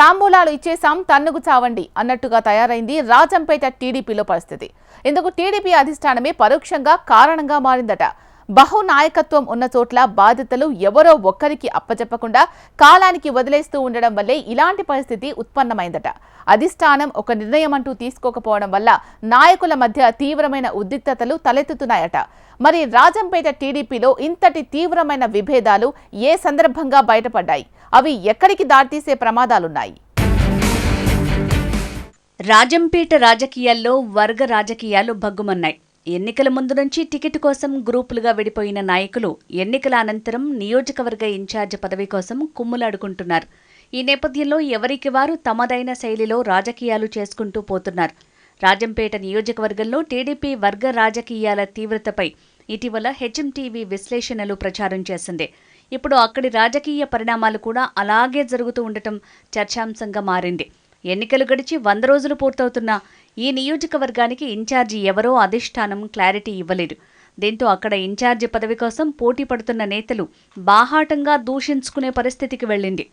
తాంబూలాలు ఇచ్చేసాం తన్నుకు చావండి అన్నట్టుగా తయారైంది రాజంపేట టీడీపీలో పరిస్థితి. ఇందుకు టీడీపీ అధిష్టానమే పరోక్షంగా కారణంగా మారిందట. బహు నాయకత్వం ఉన్న చోట్ల బాధ్యతలు ఎవరో ఒక్కరికి అప్పచెప్పకుండా కాలానికి వదిలేస్తూ ఉండడం వల్లే ఇలాంటి పరిస్థితి ఉత్పన్నమైందట. అధిష్టానం ఒక నిర్ణయం అంటూ తీసుకోకపోవడం వల్ల నాయకుల మధ్య తీవ్రమైన ఉద్రిక్తతలు తలెత్తుతున్నాయట. మరి రాజంపేట టీడీపీలో ఇంతటి తీవ్రమైన విభేదాలు ఏ సందర్భంగా బయటపడ్డాయి? అవి ఎక్కడికి దారితీసే ప్రమాదాలున్నాయి. రాజంపేట రాజకీయాల్లో వర్గ రాజకీయాలు భగ్గుమన్నాయి. ఎన్నికల ముందు నుంచి టికెట్ కోసం గ్రూపులుగా విడిపోయిన నాయకులు ఎన్నికల అనంతరం నియోజకవర్గ ఇన్ఛార్జ్ పదవి కోసం కుమ్ములాడుకుంటున్నారు. ఈ నేపథ్యంలో ఎవరికి వారు తమదైన శైలిలో రాజకీయాలు చేసుకుంటూ పోతున్నారు. రాజంపేట నియోజకవర్గంలో టీడీపీ వర్గ రాజకీయాల తీవ్రతపై ఇటీవల హెచ్ఎంటీవీ విశ్లేషణలు ప్రచారం చేసింది. ఇప్పుడు అక్కడి రాజకీయ పరిణామాలు కూడా అలాగే జరుగుతూ ఉండటం చర్చాంశంగా మారింది. ఎన్నికలు గడిచి వంద రోజులు పూర్తవుతున్న ఈ నియోజకవర్గానికి ఇన్ఛార్జి ఎవరో అధిష్టానం క్లారిటీ ఇవ్వలేదు. దీంతో అక్కడ ఇన్ఛార్జి పదవి కోసం పోటీ పడుతున్న నేతలు బాహాటంగా దూషించుకునే పరిస్థితికి వెళ్ళింది.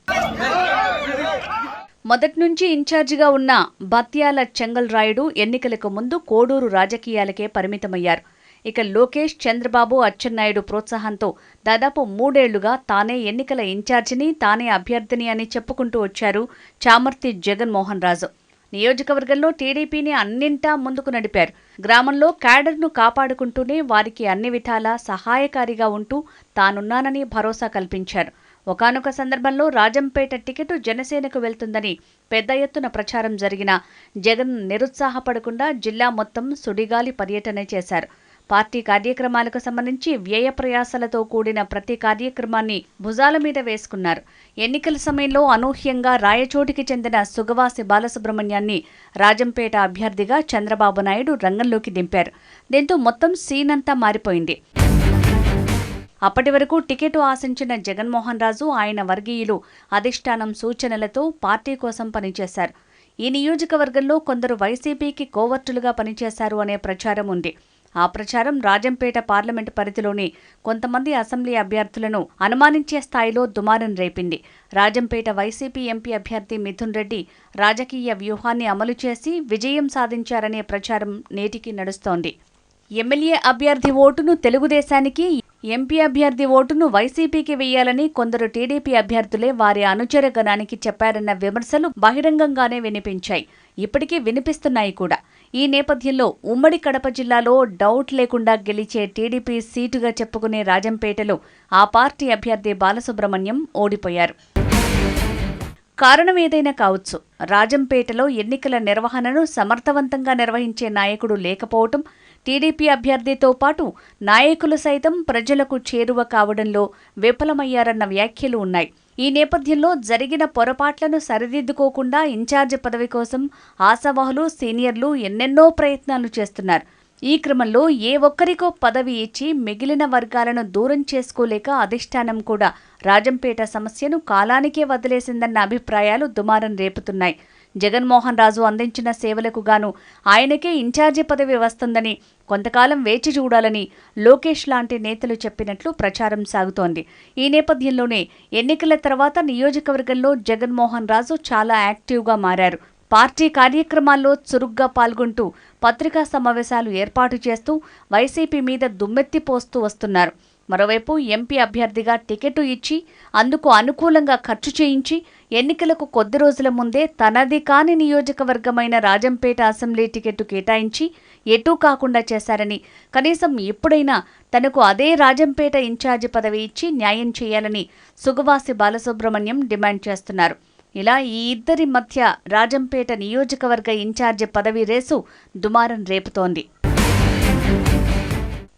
మొదటి నుంచి ఇన్ఛార్జిగా ఉన్న బత్యాల చెంగల్ రాయుడు ఎన్నికలకు ముందు కోడూరు రాజకీయాలకే పరిమితమయ్యారు. ఇక లోకేష్ చంద్రబాబు అచ్చెన్నాయుడు ప్రోత్సాహంతో దాదాపు మూడేళ్ళుగా తానే ఎన్నికల ఇన్ఛార్జిని తానే అభ్యర్థిని అని చెప్పుకుంటూ వచ్చారు చామర్తి జగన్మోహన్ రాజు. నియోజకవర్గంలో టీడీపీని అన్నింటా ముందుకు నడిపారు. గ్రామంలో క్యాడర్ను కాపాడుకుంటూనే వారికి అన్ని విధాలా సహాయకారిగా ఉంటూ తానున్నానని భరోసా కల్పించారు. ఒకానొక సందర్భంలో రాజంపేట టికెట్ జనసేనకు వెళ్తుందని పెద్ద ఎత్తున ప్రచారం జరిగిన జగన్ నిరుత్సాహపడకుండా జిల్లా మొత్తం సుడిగాలి పర్యటన చేశారు. పార్టీ కార్యక్రమాలకు సంబంధించి వ్యయ ప్రయాసలతో కూడిన ప్రతి కార్యక్రమాన్ని భుజాల మీద వేసుకున్నారు. ఎన్నికల సమయంలో అనూహ్యంగా రాయచోటికి చెందిన సుగవాసి బాలసుబ్రహ్మణ్యాన్ని రాజంపేట అభ్యర్థిగా చంద్రబాబు నాయుడు రంగంలోకి దింపారు. దీంతో మొత్తం సీన్ అంతా మారిపోయింది. అప్పటి వరకు టికెట్ ఆశించిన జగన్మోహన్ రాజు ఆయన వర్గీయులు అధిష్టానం సూచనలతో పార్టీ కోసం పనిచేశారు. ఈ నియోజకవర్గంలో కొందరు వైసీపీకి కోవర్టులుగా పనిచేశారు అనే ప్రచారం ఉంది. ఆ ప్రచారం రాజంపేట పార్లమెంటు పరిధిలోని కొంతమంది అసెంబ్లీ అభ్యర్థులను అనుమానించే స్థాయిలో దుమారం రేపింది. రాజంపేట వైసీపీ ఎంపీ అభ్యర్థి మిథున్ రెడ్డి రాజకీయ వ్యూహాన్ని అమలు చేసి విజయం సాధించారనే ప్రచారం నేటికి నడుస్తోంది. ఎమ్మెల్యే అభ్యర్థి ఓటును తెలుగుదేశానికి ఎంపీ అభ్యర్థి ఓటును వైసీపీకి వేయాలని కొందరు టీడీపీ అభ్యర్థులే వారి అనుచర గణానికి చెప్పారన్న విమర్శలు బహిరంగంగానే వినిపించాయి. ఇప్పటికీ వినిపిస్తున్నాయి కూడా. ఈ నేపథ్యంలో ఉమ్మడి కడప జిల్లాలో డౌట్ లేకుండా గెలిచే టీడీపీ సీటుగా చెప్పుకునే రాజంపేటలో ఆ పార్టీ అభ్యర్థి బాలసుబ్రహ్మణ్యం ఓడిపోయారు. కారణం ఏదైనా కావచ్చు. రాజంపేటలో ఎన్నికల నిర్వహణను సమర్థవంతంగా నిర్వహించే నాయకుడు లేకపోవటం టీడీపీ అభ్యర్థితో పాటు నాయకులు సైతం ప్రజలకు చేరువ కావడంలో విఫలమయ్యారన్న వ్యాఖ్యలు ఉన్నాయి. ఈ నేపథ్యంలో జరిగిన పొరపాట్లను సరిదిద్దుకోకుండా ఇన్ఛార్జ్ పదవి కోసం ఆశావాహులు సీనియర్లు ఎన్నెన్నో ప్రయత్నాలు చేస్తున్నారు. ఈ క్రమంలో ఏ ఒక్కరికో పదవి ఇచ్చి మిగిలిన వర్గాలను దూరం చేసుకోలేక అధిష్టానం కూడా రాజంపేట సమస్యను కాలానికే వదిలేసిందన్న అభిప్రాయాలు దుమారం రేపుతున్నాయి. జగన్మోహన్ రాజు అందించిన సేవలకు గాను ఆయనకే ఇన్ఛార్జి పదవి వస్తుందని కొంతకాలం వేచి చూడాలని లోకేష్ లాంటి నేతలు చెప్పినట్లు ప్రచారం సాగుతోంది. ఈ నేపథ్యంలోనే ఎన్నికల తర్వాత నియోజకవర్గంలో జగన్మోహన్ రాజు చాలా యాక్టివ్గా మారారు. పార్టీ కార్యక్రమాల్లో చురుగ్గా పాల్గొంటూ పత్రికా సమావేశాలు ఏర్పాటు చేస్తూ వైసీపీ మీద దుమ్మెత్తి పోస్తూ వస్తున్నారు. మరోవైపు ఎంపీ అభ్యర్థిగా టికెట్ ఇచ్చి అందుకు అనుకూలంగా ఖర్చు చేయించి ఎన్నికలకు కొద్ది రోజుల ముందే తనది కాని నియోజకవర్గమైన రాజంపేట అసెంబ్లీ టికెట్ కేటాయించి ఎటూ కాకుండా చేశారని కనీసం ఎప్పుడైనా తనకు అదే రాజంపేట ఇన్ఛార్జి పదవి ఇచ్చి న్యాయం చేయాలని సుగవాసి బాలసుబ్రహ్మణ్యం డిమాండ్ చేస్తున్నారు. ఇలా ఈ ఇద్దరి మధ్య రాజంపేట నియోజకవర్గ ఇన్ఛార్జి పదవి రేసు దుమారం రేపుతోంది.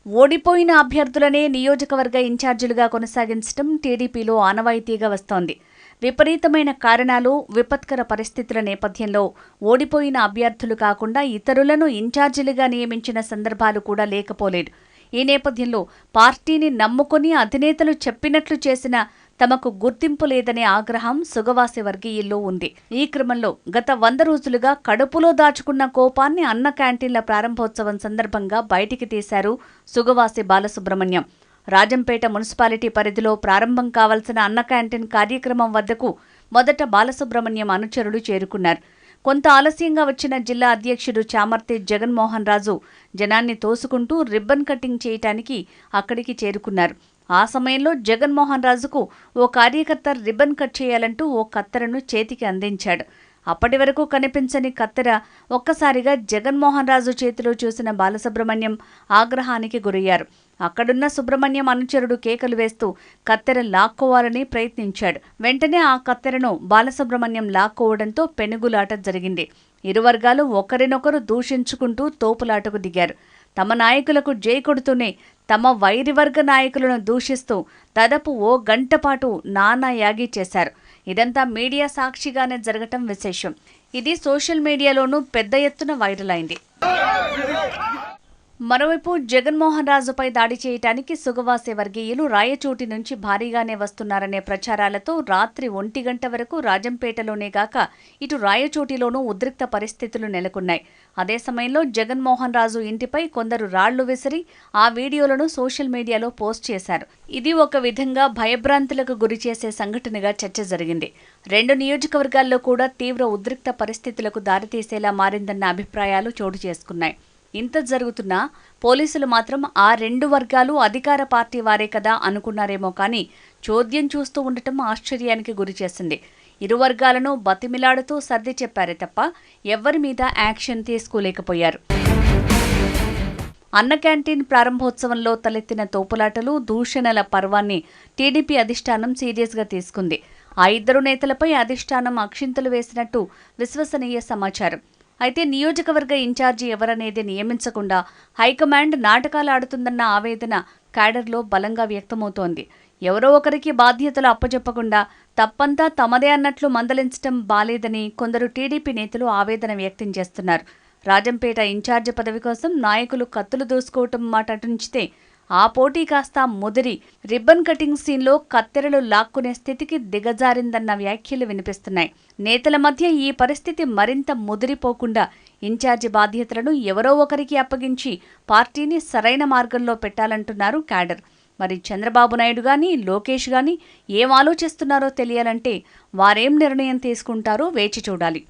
ఓడిపోయిన అభ్యర్థులనే నియోజకవర్గ ఇన్ఛార్జీలుగా కొనసాగించడం టీడీపీలో ఆనవాయితీగా వస్తోంది. విపరీతమైన కారణాలు విపత్కర పరిస్థితుల నేపథ్యంలో ఓడిపోయిన అభ్యర్థులు కాకుండా ఇతరులను ఇన్ఛార్జీలుగా నియమించిన సందర్భాలు కూడా లేకపోలేదు. ఈ నేపథ్యంలో పార్టీని నమ్ముకుని అధినేతలు చెప్పినట్లు చేసిన తమకు గుర్తింపు లేదనే ఆగ్రహం సుగవాసి వర్గీయుల్లో ఉంది. ఈ క్రమంలో గత వంద రోజులుగా కడుపులో దాచుకున్న కోపాన్ని అన్న క్యాంటీన్ల ప్రారంభోత్సవం సందర్భంగా బయటికి తీశారు సుగవాసి బాలసుబ్రహ్మణ్యం. రాజంపేట మున్సిపాలిటీ పరిధిలో ప్రారంభం కావలసిన అన్న క్యాంటీన్ కార్యక్రమం వద్దకు మొదట బాలసుబ్రహ్మణ్యం అనుచరులు చేరుకున్నారు. కొంత ఆలస్యంగా వచ్చిన జిల్లా అధ్యక్షుడు చామర్తి జగన్మోహన్ రాజు జనాన్ని తోసుకుంటూ రిబ్బన్ కటింగ్ చేయటానికి అక్కడికి చేరుకున్నారు. ఆ సమయంలో జగన్మోహన్ రాజుకు ఓ కార్యకర్త రిబన్ కట్ చేయాలంటూ ఓ కత్తెరను చేతికి అందించాడు. అప్పటి వరకు కనిపించని కత్తెర ఒక్కసారిగా జగన్మోహన్ రాజు చేతిలో చూసిన బాలసుబ్రహ్మణ్యం ఆగ్రహానికి గురయ్యారు. అక్కడున్న సుబ్రహ్మణ్యం అనుచరుడు కేకలు వేస్తూ కత్తెర లాక్కోవాలని ప్రయత్నించాడు. వెంటనే ఆ కత్తెరను బాలసుబ్రహ్మణ్యం లాక్కోవడంతో పెనుగులాట జరిగింది. ఇరు వర్గాలు ఒకరినొకరు దూషించుకుంటూ తోపులాటకు దిగారు. తమ నాయకులకు జై కొడుతూనే తమ వైరివర్గ నాయకులను దూషిస్తూ దాదాపు ఓ గంట పాటు నానా యాగి చేశారు. ఇదంతా మీడియా సాక్షిగానే జరగటం విశేషం. ఇది సోషల్ మీడియాలోనూ పెద్ద ఎత్తున వైరల్ అయింది. మరోవైపు జగన్మోహన్ రాజుపై దాడి చేయటానికి సుగవాసే వర్గీయులు రాయచోటి నుంచి భారీగానే వస్తున్నారనే ప్రచారాలతో రాత్రి ఒంటి గంట వరకు రాజంపేటలోనే గాక ఇటు రాయచోటిలోనూ ఉద్రిక్త పరిస్థితులు నెలకొన్నాయి. అదే సమయంలో జగన్మోహన్ రాజు ఇంటిపై కొందరు రాళ్ళు విసిరి ఆ వీడియోలను సోషల్ మీడియాలో పోస్ట్ చేశారు. ఇది ఒక విధంగా భయభ్రాంతులకు గురి చేసే సంఘటనగా చర్చ జరిగింది. రెండు నియోజకవర్గాల్లో కూడా తీవ్ర ఉద్రిక్త పరిస్థితులకు దారితీసేలా మారిందన్న అభిప్రాయాలు చోటు చేసుకున్నాయి. ఇంత జరుగుతున్నా పోలీసులు మాత్రం ఆ రెండు వర్గాలు అధికార పార్టీ వారే కదా అనుకున్నారేమో కానీ చోద్యం చూస్తూ ఉండటం ఆశ్చర్యానికి గురిచేసింది ఇరు వర్గాలను బతిమిలాడుతూ సర్ది చెప్పారే తప్ప ఎవ్వరి మీద యాక్షన్ తీసుకోలేకపోయారు. అన్న క్యాంటీన్ ప్రారంభోత్సవంలో తలెత్తిన తోపులాటలు దూషణల పర్వాన్ని టీడీపీ అధిష్టానం సీరియస్గా తీసుకుంది. ఆ ఇద్దరు నేతలపై అధిష్టానం అక్షింతలు వేసినట్టు విశ్వసనీయ సమాచారం. అయితే నియోజకవర్గ ఇన్ఛార్జి ఎవరనేది నియమించకుండా హైకమాండ్ నాటకాలు ఆడుతుందన్న ఆవేదన క్యాడర్లో బలంగా వ్యక్తమవుతోంది. ఎవరో ఒకరికి బాధ్యతలు అప్పచెప్పకుండా తప్పంతా తమదే అన్నట్లు మందలించటం బాలేదని కొందరు టీడీపీ నేతలు ఆవేదన వ్యక్తం చేస్తున్నారు. రాజంపేట ఇన్ఛార్జి పదవి కోసం నాయకులు కత్తులు దూసుకోవటం మాట అటుంచితే ఆ పోటీ కాస్త ముదిరి. రిబ్బన్ కటింగ్ సీన్లో కత్తెరలు లాక్కునే స్థితికి దిగజారిందన్న వ్యాఖ్యలు వినిపిస్తున్నాయి. నేతల మధ్య ఈ పరిస్థితి మరింత ముదిరిపోకుండా ఇన్ఛార్జి బాధ్యతలను ఎవరో ఒకరికి అప్పగించి పార్టీని సరైన మార్గంలో పెట్టాలంటున్నారు క్యాడర్. మరి చంద్రబాబు నాయుడు గాని లోకేష్ గాని ఏం ఆలోచిస్తున్నారో తెలియాలంటే వారేం నిర్ణయం తీసుకుంటారో వేచి చూడాలి.